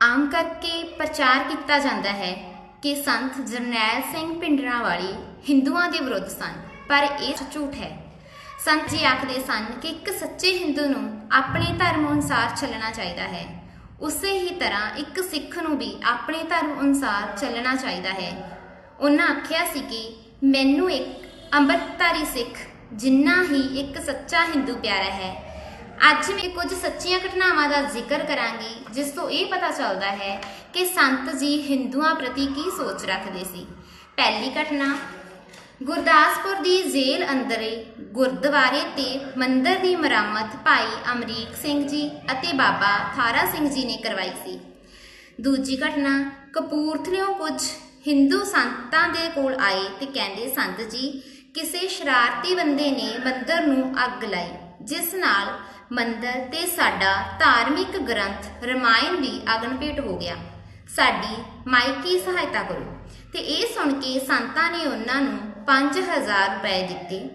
ਆਮ ਕਰਕੇ ਪ੍ਰਚਾਰ ਕੀਤਾ ਜਾਂਦਾ ਹੈ ਕਿ ਸੰਤ ਜਰਨੈਲ ਸਿੰਘ ਭਿੰਡਰਾਂਵਾਲੇ ਹਿੰਦੂਆਂ ਦੇ ਵਿਰੁੱਧ ਸਨ, ਪਰ ਇਹ ਝੂਠ ਹੈ। ਸੰਤ ਜੀ ਆਖਦੇ ਸਨ ਕਿ ਇੱਕ ਸੱਚੇ ਹਿੰਦੂ ਨੂੰ ਆਪਣੇ ਧਰਮ ਅਨੁਸਾਰ ਚੱਲਣਾ ਚਾਹੀਦਾ ਹੈ। ਉਸੇ ਹੀ ਤਰ੍ਹਾਂ ਇੱਕ ਸਿੱਖ ਨੂੰ ਵੀ ਆਪਣੇ ਧਰਮ ਅਨੁਸਾਰ ਚੱਲਣਾ ਚਾਹੀਦਾ ਹੈ। ਉਹਨਾਂ ਆਖਿਆ ਸੀ ਕਿ ਮੈਨੂੰ ਇੱਕ ਅੰਮ੍ਰਿਤਧਾਰੀ ਸਿੱਖ ਜਿੰਨਾ ਹੀ ਇੱਕ ਸੱਚਾ ਹਿੰਦੂ ਪਿਆਰਾ ਹੈ ਅੱਜ ਮੈਂ ਕੁਝ ਸੱਚੀਆਂ ਘਟਨਾਵਾਂ ਦਾ ਜ਼ਿਕਰ ਕਰਾਂਗੀ, ਜਿਸ ਤੋਂ ਇਹ ਪਤਾ ਚੱਲਦਾ ਹੈ ਕਿ ਸੰਤ ਜੀ ਹਿੰਦੂਆਂ ਪ੍ਰਤੀ ਕੀ ਸੋਚ ਰੱਖਦੇ ਸੀ। ਪਹਿਲੀ ਘਟਨਾ, ਗੁਰਦਾਸਪੁਰ ਦੀ ਜੇਲ੍ਹ ਅੰਦਰੇ ਗੁਰਦੁਆਰੇ ਤੇ ਮੰਦਿਰ ਦੀ ਮੁਰੰਮਤ ਭਾਈ ਅਮਰੀਕ ਸਿੰਘ ਜੀ ਅਤੇ ਬਾਬਾ ਥਾਰਾ ਸਿੰਘ ਜੀ ਨੇ ਕਰਵਾਈ ਸੀ। ਦੂਜੀ ਘਟਨਾ, ਕਪੂਰਥਲਿਓਂ ਕੁਝ ਹਿੰਦੂ ਸੰਤਾਂ ਦੇ ਕੋਲ ਆਏ ਤੇ ਕਹਿੰਦੇ ਸੰਤ ਜੀ, ਕਿਸੇ ਸ਼ਰਾਰਤੀ ਬੰਦੇ ਨੇ ਮੰਦਰ ਨੂੰ ਅੱਗ ਲਾਈ, ਜਿਸ ਨਾਲ ਮੰਦਰ ਤੇ ਸਾਡਾ ਧਾਰਮਿਕ ਗ੍ਰੰਥ ਰਮਾਇਣ ਵੀ ਅਗਨਭੇਟ ਹੋ ਗਿਆ। ਸਾਡੀ ਮਾਇਕੀ ਸਹਾਇਤਾ ਕਰੋ। ਤੇ ਇਹ ਸੁਣ ਕੇ ਸੰਤਾਂ ਨੇ ਉਹਨਾਂ ਨੂੰ 5000 ਰੁਪਏ ਦਿੱਤੇ।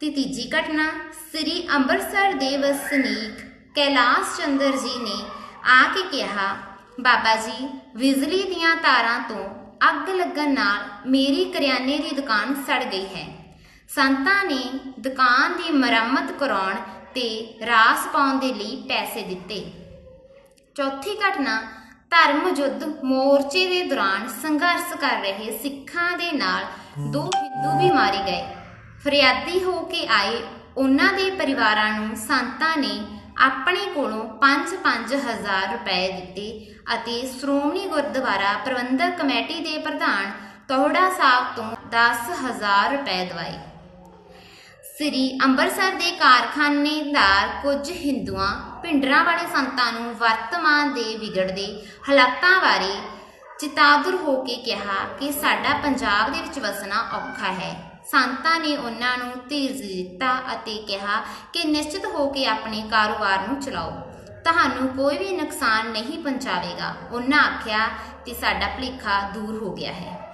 ਤੇ ਤੀਜੀ ਘਟਨਾ, ਸ੍ਰੀ ਅੰਮ੍ਰਿਤਸਰ ਦੇ ਵਸਨੀਕ ਕੈਲਾਸ਼ ਚੰਦਰ ਜੀ ਨੇ ਆ ਕੇ ਕਿਹਾ, ਬਾਬਾ ਜੀ, ਬਿਜਲੀ ਦੀਆਂ ਤਾਰਾਂ ਤੋਂ ਅੱਗ ਲੱਗਣ ਨਾਲ ਮੇਰੀ ਕਰਿਆਨੇ ਦੀ ਦੁਕਾਨ ਸੜ ਗਈ ਹੈ। ਸੰਤਾਂ ਨੇ ਦੁਕਾਨ ਦੀ ਮੁਰੰਮਤ ਕਰਾਉਣ ਤੇ ਰਾਸ ਪਾਉਣ ਦੇ ਲਈ ਪੈਸੇ ਦਿੱਤੇ। ਚੌਥੀ ਘਟਨਾ, ਧਰਮ ਯੁੱਧ ਮੋਰਚੇ ਦੇ ਦੌਰਾਨ ਸੰਘਰਸ਼ ਕਰ ਰਹੇ ਸਿੱਖਾਂ ਦੇ ਨਾਲ ਦੋ ਹਿੰਦੂ ਵੀ ਮਾਰੇ ਗਏ। ਫਰਿਆਦੀ ਹੋ ਕੇ ਆਏ ਉਹਨਾਂ ਦੇ ਪਰਿਵਾਰਾਂ ਨੂੰ ਸੰਤਾਂ ਨੇ ਆਪਣੇ ਕੋਲੋਂ 5-5000 ਰੁਪਏ ਦਿੱਤੇ ਅਤੇ ਸ਼੍ਰੋਮਣੀ ਗੁਰਦੁਆਰਾ ਪ੍ਰਬੰਧਕ ਕਮੇਟੀ ਦੇ ਪ੍ਰਧਾਨ ਤੋਹੜਾ ਸਾਹਿਬ ਤੋਂ 10000 ਰੁਪਏ ਦਵਾਏ। ਸ੍ਰੀ ਅੰਮ੍ਰਿਤਸਰ ਦੇ ਕਾਰਖਾਨੇਦਾਰ ਕੁਝ ਹਿੰਦੂਆਂ ਭਿੰਡਰਾਂ ਵਾਲੇ ਸੰਤਾਂ ਨੂੰ ਵਰਤਮਾਨ ਦੇ ਵਿਗੜਦੇ ਹਾਲਾਤਾਂ ਬਾਰੇ ਚਿਤਾਦੁਰ ਹੋ ਕੇ ਕਿਹਾ ਕਿ ਸਾਡਾ ਪੰਜਾਬ ਦੇ ਵਿੱਚ ਵਸਣਾ ਔਖਾ ਹੈ। ਸੰਤਾਂ ਨੇ ਉਹਨਾਂ ਨੂੰ ਧੀਰਜ ਦਿੱਤਾ ਅਤੇ ਕਿਹਾ ਕਿ ਨਿਸ਼ਚਿਤ ਹੋ ਕੇ ਆਪਣੇ ਕਾਰੋਬਾਰ ਨੂੰ ਚਲਾਓ। ਤੁਹਾਨੂੰ ਕੋਈ ਵੀ ਨੁਕਸਾਨ ਨਹੀਂ ਪਹੁੰਚਾਵੇਗਾ। ਉਹਨਾਂ ਆਖਿਆ ਕਿ ਸਾਡਾ ਭੁਲੇਖਾ ਦੂਰ ਹੋ ਗਿਆ ਹੈ।